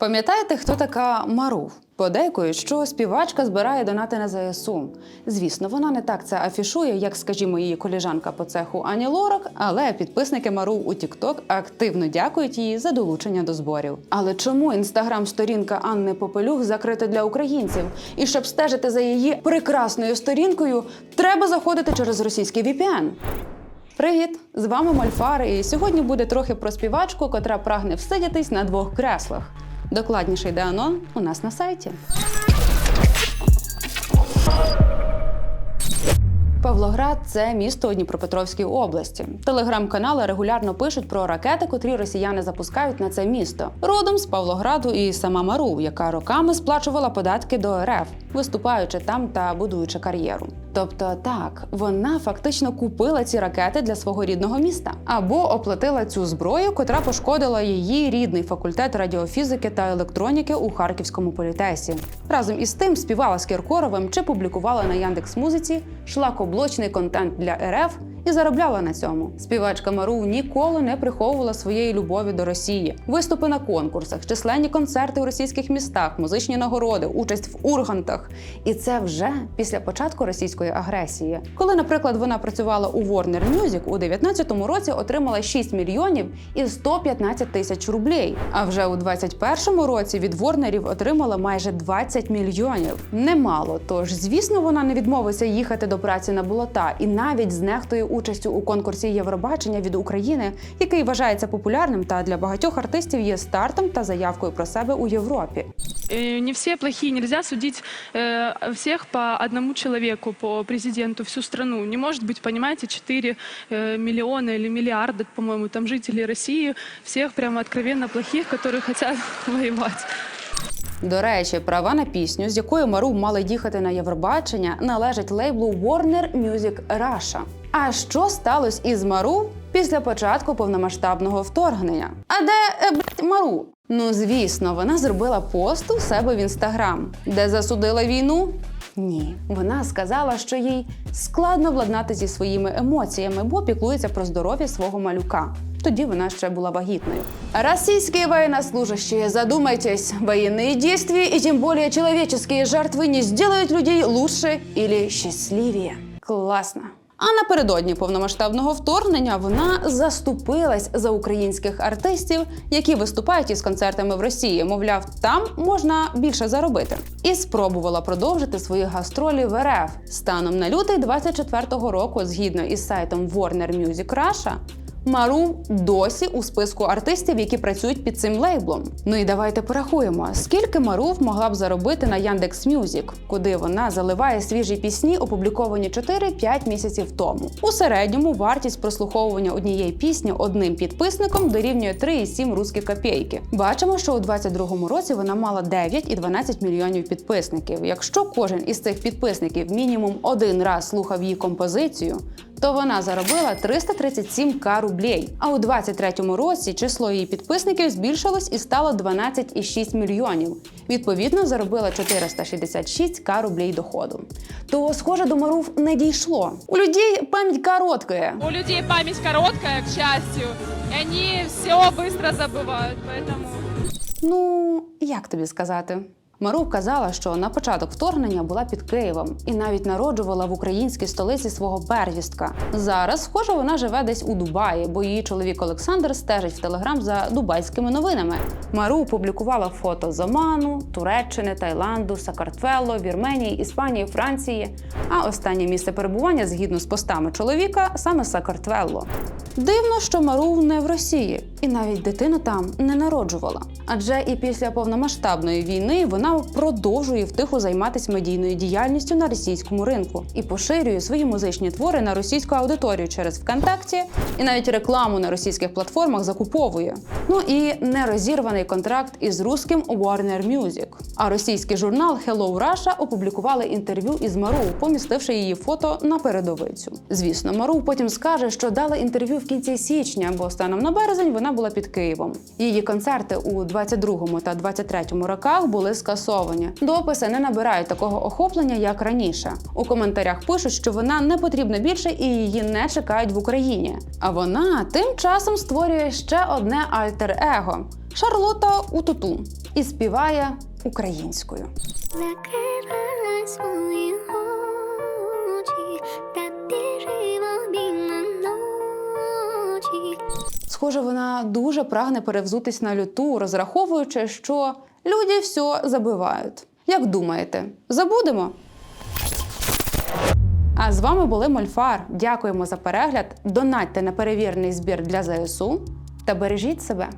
Пам'ятаєте, хто така Марув? Подейкують, що співачка збирає донати на ЗСУ. Звісно, вона не так це афішує, як, скажімо, її коліжанка по цеху Ані Лорак, але підписники Марув у TikTok активно дякують їй за долучення до зборів. Але чому інстаграм-сторінка Анни Попелюх закрита для українців? І щоб стежити за її прекрасною сторінкою, треба заходити через російський VPN. Привіт! З вами Мольфар, і сьогодні буде трохи про співачку, котра прагне всидітись на двох креслах. Докладніший деанон у нас на сайті. Павлоград це місто у Дніпропетровській області. Телеграм-канали регулярно пишуть про ракети, котрі росіяни запускають на це місто. Родом з Павлограду і сама Мару, яка роками сплачувала податки до РФ, виступаючи там та будуючи кар'єру. Тобто, так, вона фактично купила ці ракети для свого рідного міста або оплатила цю зброю, котра пошкодила її рідний факультет радіофізики та електроніки у Харківському політесі. Разом із тим співала з Кіркоровим чи публікувала на Яндекс.Музиці шлакоблочний контент для РФ і заробляла на цьому. Співачка Мару ніколи не приховувала своєї любові до Росії. Виступи на конкурсах, численні концерти у російських містах, музичні нагороди, участь в ургантах. І це вже після початку російської агресії. Коли, наприклад, вона працювала у Warner Music, у 19-му році отримала 6 мільйонів і 115 тисяч рублей. А вже у 21-му році від Ворнерів отримала майже 20 мільйонів. Немало. Тож, звісно, вона не відмовиться їхати до праці на болота і навіть знехтує участю у конкурсі Євробачення від України, який вважається популярним та для багатьох артистів є стартом та заявкою про себе у Європі. Э, Не все плохие, нельзя судить э, всех по одному человеку, по президенту, всю страну. Не может быть, понимаете, 4 э, миллиона или миллиарда, по-моему, там жителей России, всех прямо откровенно плохих, которые хотят воевать. До речі, права на пісню, з якою Мару мала їхати на Євробачення, належать лейблу Warner Music Russia. А що сталося із Мару після початку повномасштабного вторгнення? А де е, блядь, Мару? Ну звісно, вона зробила пост у себе в інстаграм, де засудила війну. Ні, вона сказала, що їй складно владнати зі своїми емоціями, бо піклується про здоров'я свого малюка. Тоді вона ще була вагітною. Российские военнослужащие, задумайтесь, военные действия и тем более человеческие жертвы не сделают людей лучше или счастливее. Класно. А напередодні повномасштабного вторгнення вона заступилась за українських артистів, які виступають із концертами в Росії. Мовляв, там можна більше заробити. І спробувала продовжити свої гастролі в РФ. Станом на лютий 24-го року, згідно із сайтом Warner Music Russia, Мару досі у списку артистів, які працюють під цим лейблом. Ну і давайте порахуємо, скільки Марув могла б заробити на Яндекс Мюзік, куди вона заливає свіжі пісні, опубліковані 4-5 місяців тому. У середньому вартість прослуховування однієї пісні одним підписником дорівнює 3,7 русські копійки. Бачимо, що у 22-му році вона мала 9 і 12 мільйонів підписників. Якщо кожен із цих підписників мінімум один раз слухав її композицію, то вона заробила 337к рублей. А у 23-му році число її підписників збільшилось і стало 12,6 мільйонів. Відповідно, заробила 466к рублей доходу. То, схоже, до Марув не дійшло. У людей пам'ять коротка. У людей память короткая, к счастью, и они все быстро забывают, поэтому... Ну, як тобі сказати? Мару казала, що на початок вторгнення була під Києвом і навіть народжувала в українській столиці свого первістка. Зараз, схоже, вона живе десь у Дубаї, бо її чоловік Олександр стежить в телеграм за дубайськими новинами. Мару публікувала фото з Оману, Туреччини, Таїланду, Сакартвело, Вірменії, Іспанії, Франції. А останнє місце перебування, згідно з постами чоловіка, саме Сакартвелло. Дивно, що Мару не в Росії, і навіть дитину там не народжувала. Адже і після повномасштабної війни вона продовжує втихо займатися медійною діяльністю на російському ринку і поширює свої музичні твори на російську аудиторію через ВКонтакті, і навіть рекламу на російських платформах закуповує. Ну і нерозірваний контракт із руським Warner Music. А російський журнал Hello Russia опублікували інтерв'ю із Мару, помістивши її фото на передовицю. Звісно, Мару потім скаже, що дала інтерв'ю в кінці січня, бо станом на березень вона була під Києвом. Її концерти у 22-му та 23-му роках були скасовані. Дописи не набирають такого охоплення, як раніше. У коментарях пишуть, що вона не потрібна більше і її не чекають в Україні. А вона тим часом створює ще одне альтер-его Шарлота Утуту і співає українською. Закривай свої Схоже, вона дуже прагне перевзутись на люту, розраховуючи, що люди все забивають. Як думаєте, забудемо? А з вами були Мольфар. Дякуємо за перегляд. Донатьте на перевірний збір для ЗСУ та бережіть себе.